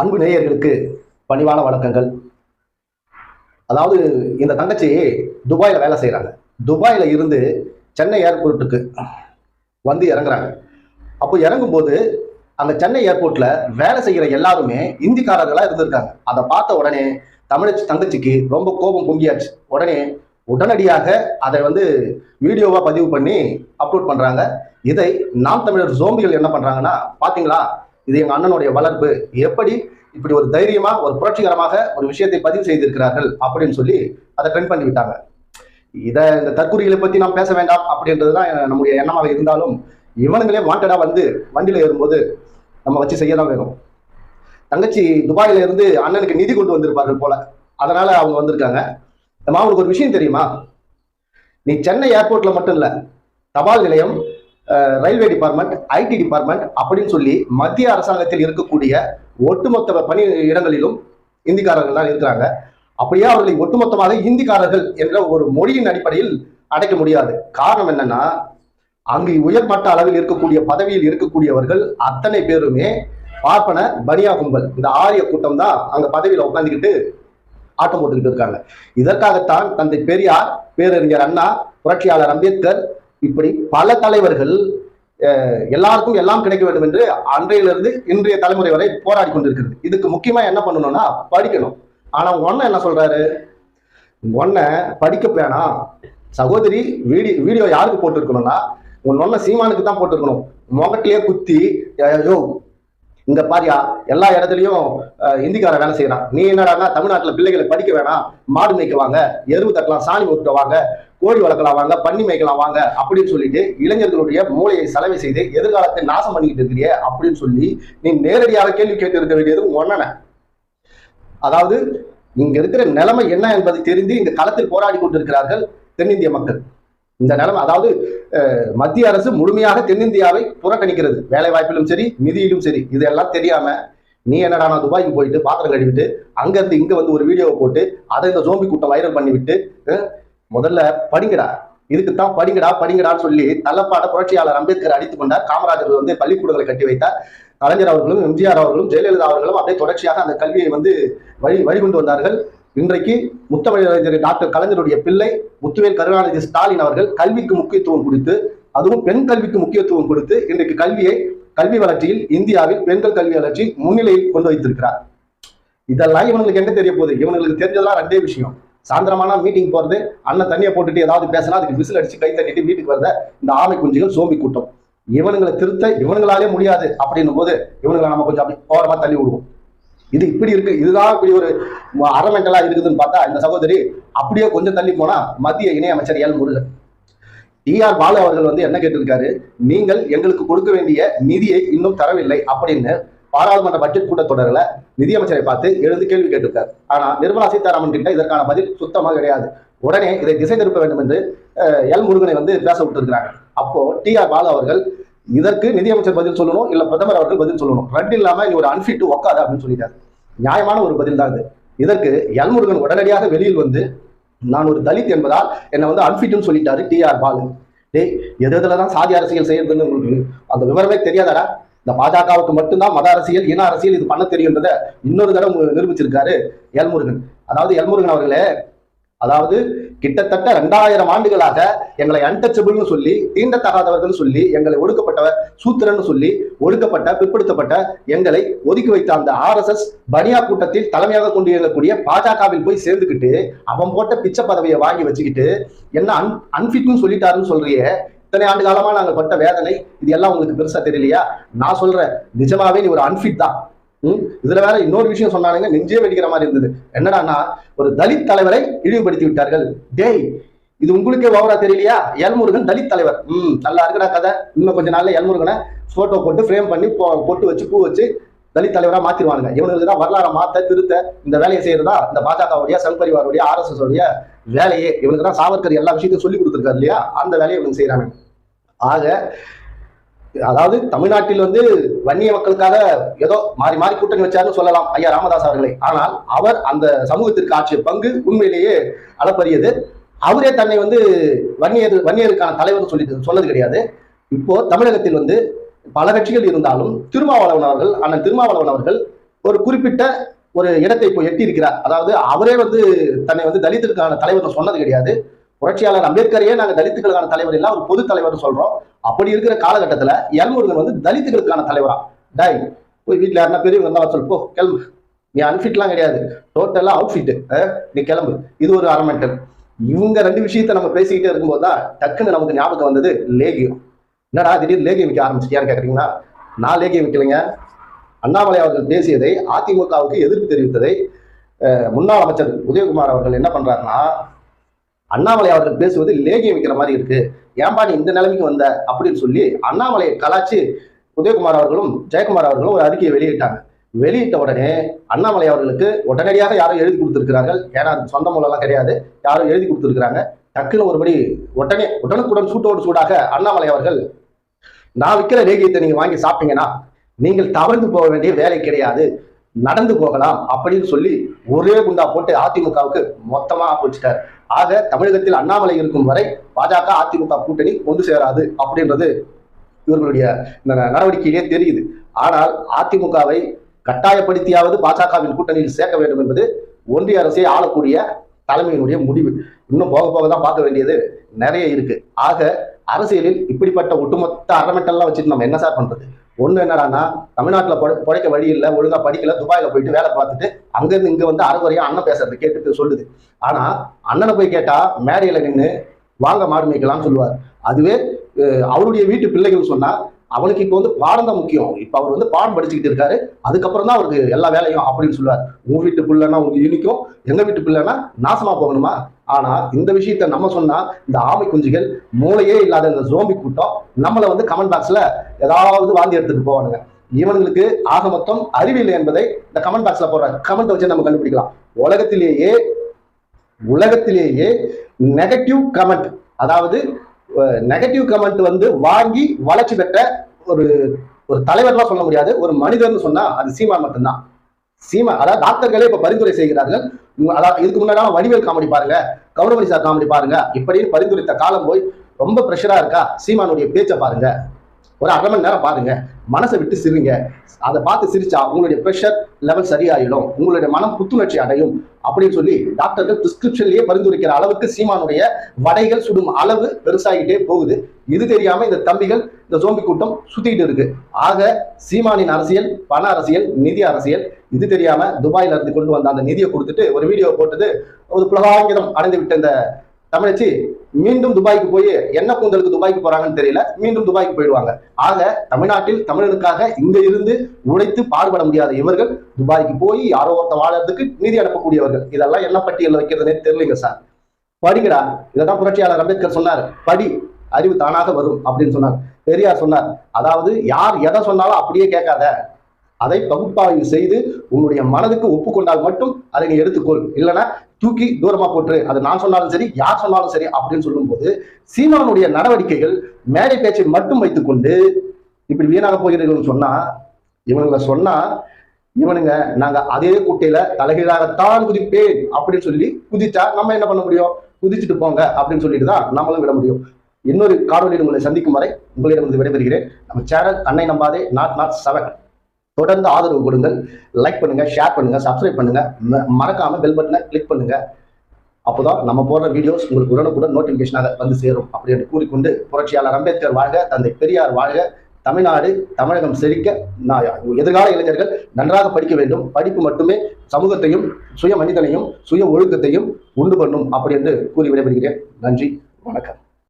அன்பு நேயர்களுக்கு பணிவான வணக்கங்கள். அதாவது இந்த தங்கச்சி துபாயில் வேலை செய்கிறாங்க துபாயில் இருந்து சென்னை ஏர்போர்ட்டுக்கு வந்து இறங்குறாங்க. அப்போ இறங்கும்போது அந்த சென்னை ஏர்போர்ட்டில் வேலை செய்கிற எல்லாருமே இந்திக்காரர்களாக இருந்திருக்காங்க. அதை பார்த்த உடனே தமிழ் தங்கச்சிக்கு ரொம்ப கோபம் பொங்கியாச்சு. உடனே உடனடியாக அதை வந்து வீடியோவாக பதிவு பண்ணி அப்லோட் பண்ணுறாங்க இதை நாம் தமிழர் ஜோம்பிகள் என்ன பண்ணுறாங்கன்னா பார்த்தீங்களா இது எங்க அண்ணனுடைய வளர்ப்பு. எப்படி இப்படி ஒரு தைரியமா ஒரு புரட்சிகரமாக ஒரு விஷயத்தை பதிவு செய்திருக்கிறார்கள் அப்படின்னு சொல்லி அதை ட்ரெண்ட் பண்ணி விட்டாங்க இதை இந்த தற்கூரிகளை பத்தி நாம் பேச வேண்டாம் அப்படின்றதுதான் நம்முடைய எண்ணமாக இருந்தாலும் இவனுங்களே வாண்டடா வந்து வண்டியில ஏறும்போது நம்ம வச்சு செய்ய தான் வேணும். தங்கச்சி துபாயில இருந்து அண்ணனுக்கு நிதி கொண்டு வந்திருப்பார்கள் போல. அதனால அவங்க வந்திருக்காங்க. நம்ம அவங்களுக்கு ஒரு விஷயம் தெரியுமா? நீ சென்னை ஏர்போர்ட்ல மட்டும் இல்ல தபால் நிலையம் ரயில்வே டிபார்ட்மெண்ட் ஐடி டிபார்ட்மெண்ட் அப்படின்னு சொல்லி மத்திய அரசாங்கத்தில் இருக்கக்கூடிய ஒட்டுமொத்த பணி இடங்களிலும் இந்திக்காரர்கள் தான் இருக்கிறாங்க. அப்படியே அவர்களை ஒட்டுமொத்தமாக இந்திக்காரர்கள் என்ற ஒரு மொழியின் அடிப்படையில் அடைக்க முடியாது. காரணம் என்னன்னா அங்கு உயர்மட்ட அளவில் இருக்கக்கூடிய பதவியில் இருக்கக்கூடியவர்கள் அத்தனை பேருமே பார்ப்பன பனியா கும்பல். இந்த ஆரிய கூட்டம் தான் அங்க பதவியில உட்காந்துக்கிட்டு ஆட்டம் போட்டுக்கிட்டு இருக்காங்க. இதற்காகத்தான் தந்தை பெரியார் பேரறிஞர் அண்ணா புரட்சியாளர் அம்பேத்கர் இப்படி பல தலைவர்கள் எல்லாருக்கும் எல்லாம் கிடைக்க வேண்டும் என்று அன்றையிலிருந்து இன்றைய தலைமுறை வரை போராடி கொண்டிருக்கிறது. இதுக்கு முக்கியமா என்ன பண்ணணும்னா படிக்கணும். ஆனா ஒன்ன என்ன சொல்றாரு? ஒன்ன படிக்க வேணாம். சகோதரி வீடியோ வீடியோ யாருக்கு போட்டிருக்கணும்னா உன் ஒன்ன சீமானுக்கு தான் போட்டிருக்கணும். முகட்டிலேயே குத்தி ஐயோ இங்க பாரியா எல்லா இடத்துலயும் அஹ், இந்திக்காரன் வேலை செய்யறான் நீ என்னடான்னா தமிழ்நாட்டுல பிள்ளைகளை படிக்க வேணாம். மாடு மேய்க்க வாங்க எருவு தட்டலாம் சாணி ஊற்ற வாங்க. கோழி வளர்க்கலாம் வாங்க பண்ணி மேய்க்கலாம் வாங்க அப்படின்னு சொல்லிட்டு இளைஞர்களுடைய மூளையை செலவை செய்து எதிர்காலத்தை நாசம் பண்ணிக்கிட்டு இருக்கிறிய அப்படின்னு சொல்லி நீ நேரடியாக கேள்வி கேட்டு இருக்க வேண்டியது ஒன்னன அதாவது இங்க இருக்கிற நிலைமை என்ன என்பதை தெரிந்து இந்த களத்தில் போராடி கொண்டிருக்கிறார்கள் தென்னிந்திய மக்கள். இந்த நிலைமை அதாவது மத்திய அரசு முழுமையாக தென்னிந்தியாவை புறக்கணிக்கிறது. வேலை வாய்ப்பிலும் சரி நிதியிலும் சரி இதெல்லாம் தெரியாம நீ என்னடா நான் துபாய்க்கு போயிட்டு பாத்திரம் கழுவிட்டு அங்க இருந்து இங்க வந்து ஒரு வீடியோவை போட்டு அதை இந்த ஜோம்பி கூட்டம் வைரல் பண்ணிவிட்டு முதல்ல படிங்கடா. இதுக்குத்தான் படிங்கடா படிங்கடான்னு சொல்லி தள்ளப்பாட புரட்சியாளர் அம்பேத்கர் அடித்துக் கொண்டார். காமராஜர் வந்து பள்ளிக்கூடங்களை கட்டி வைத்தார். கலைஞர் அவர்களும் எம்ஜிஆர் அவர்களும் ஜெயலலிதா அவர்களும் அப்படியே தொடர்ச்சியாக அந்த கல்வியை வந்து வழி வழிகொண்டு வந்தார்கள். இன்றைக்கு முத்தமிழறிஞர் டாக்டர் கலைஞருடைய பிள்ளை முத்துவேல் கருணாநிதி ஸ்டாலின் அவர்கள் கல்விக்கு முக்கியத்துவம் கொடுத்து அதுவும் பெண் கல்விக்கு முக்கியத்துவம் கொடுத்து இன்றைக்கு கல்வியை கல்வி வளர்ச்சியில் இந்தியாவில் பெண்கள் கல்வி வளர்ச்சி முன்னிலையில் கொண்டு வைத்திருக்கிறார். இதெல்லாம் இவங்களுக்கு என்ன தெரிய போகுது? இவங்களுக்கு தெரிஞ்சதெல்லாம் ரெண்டே விஷயம். சாயந்தரமான மீட்டிங் போறது அண்ணன் தண்ணியை போட்டுட்டு ஏதாவது பேசினா அதுக்கு விசில் அடிச்சு கை தட்டிட்டு வீட்டுக்கு வரத இந்த ஆமை குஞ்சுகள் சோம்பி கூட்டம். இவனுங்களை திருத்த இவனுங்களாலே முடியாது அப்படின்னும் போது இவனுங்களை நம்ம கொஞ்சம் அப்படி ஓரமா தள்ளி விடுவோம். இது இப்படி இருக்கு இதுதான் இப்படி ஒரு அரமெண்டலா இருக்குதுன்னு பார்த்தா இந்த சகோதரி அப்படியே கொஞ்சம் தள்ளி போனா மத்திய இணையமைச்சர் எல் முருகன். டிஆர் பாலு அவர்கள் வந்து என்ன கேட்டிருக்காரு? நீங்கள் எங்களுக்கு கொடுக்க வேண்டிய நிதியை இன்னும் தரவில்லை அப்படின்னு பாராளுமன்ற பட்ஜெட் கூட்டத்தொடரில் நிதியமைச்சரை பார்த்து எழுந்து கேள்வி கேட்டிருக்கார். ஆனால் நிர்மலா சீதாராமன் கிட்ட இதற்கான பதில் சுத்தமாக கிடையாது. உடனே இதை திசை திருப்ப வேண்டும் என்று எல் முருகனை வந்து பேச விட்டுருக்கிறாங்க. அப்போ டிஆர் பாலு அவர்கள் இதற்கு நிதியமைச்சர் பதில் சொல்லணும் இல்ல பிரதமர் அவர்கள் பதில் சொல்லணும். ரெண்டு இல்லாம நீ ஒரு அன்ஃபிட் உக்காது அப்படின்னு சொல்லிட்டாரு. நியாயமான ஒரு பதில் தான் இது இதற்கு எல் முருகன் உடனடியாக வெளியில் வந்து நான் ஒரு தலித் என்பதால் என்னை வந்து அன்ஃபிட்னு சொல்லிட்டாரு டிஆர் பாலு. டேய் எது எதுல தான் சாதி அரசியல் செய்யறதுன்னு உங்களுக்கு அந்த விவரமே தெரியாதாடா? இந்த பாஜகவுக்கு மட்டும்தான் மத அரசியல் இன அரசியல் இது பண்ண தெரியுன்றத இன்னொரு தடவை நிரூபிச்சிருக்காரு எல்முருகன். அதாவது எல்முருகன் அவர்களே அதாவது கிட்டத்தட்ட ரெண்டாயிரம் ஆண்டுகளாக எங்களை அன்டச்சபிள்னு சொல்லி தீண்டத்தகாதவர்கள் சொல்லி எங்களை ஒடுக்கப்பட்டவர் சூத்திரன்னு சொல்லி ஒடுக்கப்பட்ட பிற்படுத்தப்பட்ட எங்களை ஒதுக்கி வைத்த அந்த ஆர்எஸ்எஸ் பனியா கூட்டத்தில் தலைமையாக கொண்டு இருக்கக்கூடிய பாஜகவில் போய் சேர்ந்துக்கிட்டு அவன் போட்ட பிச்சை பதவியை வாங்கி வச்சுக்கிட்டு என்ன அன் அன்பிட்னு சொல்லிட்டாருன்னு சொல்றியே இத்தனை ஆண்டு காலமா நாங்க பட்ட வேதனை இது எல்லாம் உங்களுக்கு பெருசா தெரியலையா? நான் சொல்றேன் நிஜமாவே நீ ஒரு அன்பிட் தான். ம்? இதுல வேற இன்னொரு விஷயம் சொன்னானுங்க நெஞ்சே வெடிக்கிற மாதிரி இருந்தது. என்னடான்னா ஒரு தலித் தலைவரை இழிவுபடுத்தி விட்டார்கள். டேய் இது உங்களுக்கே ஓவரா தெரியலையா? எல்முருகன் தலித் தலைவர். ம் நல்லா இருக்குடா கதை. இன்னும் கொஞ்ச நாள்ல எல்முருகனை போட்டோ போட்டு ஃப்ரேம் பண்ணி பொட்டு வச்சு பூ வச்சு தலித் தலைவரா மாத்திருவானுங்க. இவனுக்கு தான் வரலாறை மாத்த திருத்த இந்த வேலையை செய்யறதா? இந்த பாஜகவுடைய சங் பரிவாருடைய ஆர்எஸ்எஸ் உடைய வேலையே. இவனுக்கு தான் சாவர்கர் எல்லா விஷயத்தையும் சொல்லி கொடுத்துருக்காரு இல்லையா? அந்த வேலையை இவங்க செய்யறாங்க ஆக அதாவது தமிழ்நாட்டில் வந்து வன்னிய மக்களுக்காக ஏதோ மாறி மாறி கூட்டணி வச்சாருன்னு சொல்லலாம் ஐயா ராமதாஸ் அவர்களை. ஆனால் அவர் அந்த சமூகத்திற்கு ஆற்றிய பங்கு உண்மையிலேயே அளப்பரியது. அவரே தன்னை வந்து வன்னியர் வன்னியருக்கான தலைவர்னு சொல்லி சொன்னது கிடையாது. இப்போ தமிழகத்தில் வந்து பல கட்சிகள் இருந்தாலும் திருமாவளவன் அவர்கள் அண்ணன் திருமாவளவன் அவர்கள் ஒரு குறிப்பிட்ட ஒரு இடத்தை இப்போ எட்டி இருக்கிறார் அதாவது அவரே வந்து தன்னை வந்து தலித்திற்கான தலைவர் சொன்னது கிடையாது. புரட்சியாளர் அம்பேத்கரையே நாங்க தலித்துகளுக்கான தலைவர் இல்ல ஒரு பொது தலைவர் சொல்றோம். அப்படி இருக்கிற காலகட்டத்துல எல்முருகன் வந்து தலித்துகளுக்கான தலைவரா? டாய் போய் வீட்டுல யாருன்னா பெரியவங்க இருந்தா போ கிளம்பு. நீ அன்ஃபிட்லாம் கிடையாது. டோட்டலா அவுட்ஃபிட் நீ கிளம்பு. இது ஒரு அரமெண்டல் இவங்க ரெண்டு விஷயத்த நம்ம பேசிக்கிட்டே இருக்கும்போது தான் டக்குன்னு நமக்கு ஞாபகம் வந்தது லேகியம். என்னடா திடீர்னு லேகியம் விற்க ஆரம்பிச்சிட்டியான்னு கேக்குறீங்களா? நான் லேகியம் விற்கலைங்க அண்ணாமலை அவர்கள் பேசியதை அதிமுகவுக்கு எதிர்ப்பு தெரிவித்ததை முன்னாள் அமைச்சர் உதயகுமார் அவர்கள் என்ன பண்றாருன்னா அண்ணாமலை அவர்கள் பேசுவது லேகியம் விற்கிற மாதிரி இருக்கு. ஏன்பா நீ இந்த நிலைமைக்கு வந்த? அப்படின்னு சொல்லி அண்ணாமலையை கலாச்சு உதயகுமார் அவர்களும் ஜெயக்குமார் அவர்களும் ஒரு அறிக்கையை வெளியிட்டாங்க. வெளியிட்ட உடனே அண்ணாமலை அவர்களுக்கு உடனடியாக யாரும் எழுதி கொடுத்திருக்கிறார்கள். ஏன்னா அது சொந்த மூலம்லாம் கிடையாது. யாரும் எழுதி கொடுத்திருக்கிறாங்க. டக்குன்னு ஒருபடி உடனே உடனுக்குடன் சூட்டோடு சூடாக அண்ணாமலை அவர்கள் நான் விற்கிற லேகியத்தை நீங்க வாங்கி சாப்பிட்டீங்கன்னா நீங்கள் தவழ்ந்து போக வேண்டிய வேலை கிடையாது. நடந்து போகலாம். அப்படின்னு சொல்லி ஒரே குண்டா போட்டு அதிமுகவுக்கு மொத்தமா ஆப்பிச்சிட்டார் ஆக தமிழகத்தில் அண்ணாமலை இருக்கும் வரை பாஜக அதிமுக கூட்டணி ஒன்று சேராது அப்படின்றது இவர்களுடைய இந்த நடவடிக்கையிலே தெரியுது. ஆனால் அதிமுகவை கட்டாயப்படுத்தியாவது பாஜகவின் கூட்டணியில் சேர்க்க வேண்டும் என்பது ஒன்றிய அரசை ஆளக்கூடிய தலைமையினுடைய முடிவு. இன்னும் போக போக தான் பார்க்க வேண்டியது நிறைய இருக்கு. ஆக அரசியலில் இப்படிப்பட்ட ஒட்டுமொத்த அரமெட்டெல்லாம் வச்சுட்டு நம்ம என்ன சார் பண்றது? ஒண்ணு என்னடான்னா தமிழ்நாட்டுல பொழை வழி இல்லை ஒழுங்கா படிக்கல துபாயில போயிட்டு வேலை பார்த்துட்டு அங்கேருந்து இங்க வந்து அறகுறையா அண்ணன் பேசுறது கேட்டுட்டு சொல்லுது. ஆனா அண்ணனை போய் கேட்டா மேடையில நின்று வாங்க மாடு மேய்க்கலாம்னு சொல்லுவார். அதுவே அவருடைய வீட்டு பிள்ளைகள் சொன்னா அவனுக்கு இப்போ வந்து பாடம் தான் முக்கியம். இப்போ அவர் வந்து பாடம் படிச்சுக்கிட்டு இருக்காரு. அதுக்கப்புறம் தான் அவருக்கு எல்லா வேலையும் அப்படின்னு சொல்லுவார். உன் வீட்டு பிள்ளைன்னா உங்களுக்கு இனிக்கும் எங்க வீட்டு பிள்ளைன்னா நாசமா போகணுமா? ஆனா இந்த விஷயத்த நம்ம சொன்னா இந்த ஆமை குஞ்சுகள் மூளையே இல்லாத இந்த ஜோம்பி கூட்டம் நம்மளை வந்து கமெண்ட் பாக்ஸ்ல ஏதாவது வாந்தி எடுத்துட்டு போவானுங்க. இவனுங்களுக்கு ஆக மொத்தம் அறிவில்லை என்பதை இந்த கமெண்ட் பாக்ஸ்ல போடுற கமெண்ட் வச்சு நம்ம கண்டுபிடிக்கலாம். உலகத்திலேயே உலகத்திலேயே நெகட்டிவ் கமெண்ட் அதாவது நெகட்டிவ் கமெண்ட் வந்து வாங்கி வளர்ச்சி பெற்ற ஒரு ஒரு தலைவர்லாம் சொல்ல முடியாது. ஒரு மனிதர்னு சொன்னா அது சீமான் மட்டும்தான். சீமா அதாவது டாக்டர்களே இப்ப பரிந்துரை செய்கிறார்கள். அதாவது இதுக்கு முன்னாடி வடிவேல் காமெடி பாருங்க கௌரவணி சார் காமெடி பாருங்க இப்படின்னு பரிந்துரைத்த காலம் போய் ரொம்ப ப்ரெஷரா இருக்கா? சீமானுடைய பேச்சை பாருங்க. ஒரு அரை மணி நேரம் பாருங்க. மனசை விட்டு சிரிங்க அதை பார்த்து சிரிச்சா உங்களுடைய ப்ரெஷர் லெவல் சரியாயிடும். உங்களுடைய மனம் புத்துணர்ச்சி அடையும். அப்படின்னு சொல்லி டாக்டர்கள் பிரிஸ்கிரிப்ஷன்லயே பரிந்துரைக்கிற அளவுக்கு சீமானுடைய வடைகள் சுடும் அளவு பெருசாகிட்டே போகுது. இது தெரியாம இந்த தம்பிகள் இந்த சோம்பி கூட்டம் சுத்திட்டு இருக்கு. ஆக சீமானின் அரசியல் பண அரசியல் நிதி அரசியல் இது தெரியாம துபாயில இருந்து கொண்டு வந்த அந்த நிதியை கொடுத்துட்டு ஒரு வீடியோ போட்டது ஒரு புலகாங்கிதம் அடைந்து விட்ட இந்த தமிழச்சி மீண்டும் துபாய்க்கு போய் என்ன கூந்தலுக்கு துபாய்க்கு போறாங்கன்னு தெரியல. மீண்டும் துபாய்க்கு போயிடுவாங்க. ஆக தமிழ்நாட்டில் தமிழனுக்காக இங்க இருந்து உழைத்து பாடுபட முடியாத இவர்கள் துபாய்க்கு போய் யாரோ ஒருத்த வாழறதுக்கு நிதி அனுப்பக்கூடியவர்கள். இதெல்லாம் என்ன பட்டியலில் வைக்கிறதுனே தெரியலைங்க சார். படிங்கடா. இதான் புரட்சியாளர் அம்பேத்கர் சொன்னார். படி அறிவு தானாக வரும் அப்படின்னு சொன்னார். பெரியார் சொன்னார். அதாவது யார் எதை சொன்னாலும் அப்படியே கேட்காத. அதை பகுப்பாய்வு செய்து உன்னுடைய மனதுக்கு ஒப்புக்கொண்டால் மட்டும் அதை நீ எடுத்துக்கொள். இல்லைன்னா தூக்கி தூரமா போட்டு அது நான் சொன்னாலும் சரி யார் சொன்னாலும் சரி அப்படின்னு சொல்லும்போது சீமானுடைய நடவடிக்கைகள் மேடை பேச்சை மட்டும் வைத்துக்கொண்டு இப்படி வீணாக போகிறீர்கள்னு சொன்னா இவனுங்களை சொன்னா இவனுங்க நாங்க அதே குட்டையில தலைகீழாகத்தான் குதிப்பேன் அப்படின்னு சொல்லி குதிச்சா நம்ம என்ன பண்ண முடியும்? குதிச்சுட்டு போங்க அப்படின்னு சொல்லிட்டு தான் நம்மளும் விட முடியும். இன்னொரு காணொலியில் உங்களை சந்திக்கும் வரை உங்களிடம் விடைபெறுகிறேன். நம்ம சேனல் அன்னை நம்பாதே நாட் நாட் செவன். தொடர்ந்து ஆதரவு கொடுங்கள் லைக் பண்ணுங்க ஷேர் பண்ணுங்க சப்ஸ்கிரைப் பண்ணுங்க. மறக்காம பெல் பட்டனை கிளிக் பண்ணுங்க. அப்போதான் நம்ம போடுற வீடியோஸ் உங்களுக்கு உடனுக்குடன் நோட்டிபிகேஷனாக வந்து சேரும். அப்படி என்று கூறிக்கொண்டு புரட்சியாளர் அம்பேத்கர் வாழ்க தந்தை பெரியார் வாழ்க. தமிழ்நாடு தமிழகம் செழிக்க நான் எதிர்கால இளைஞர்கள் நன்றாக படிக்க வேண்டும். படிப்பு மட்டுமே சமூகத்தையும் சுய மனிதனையும் சுய ஒழுக்கத்தையும் உண்டு பண்ணும் அப்படி என்று கூறி விடைபெறுகிறேன். நன்றி வணக்கம்.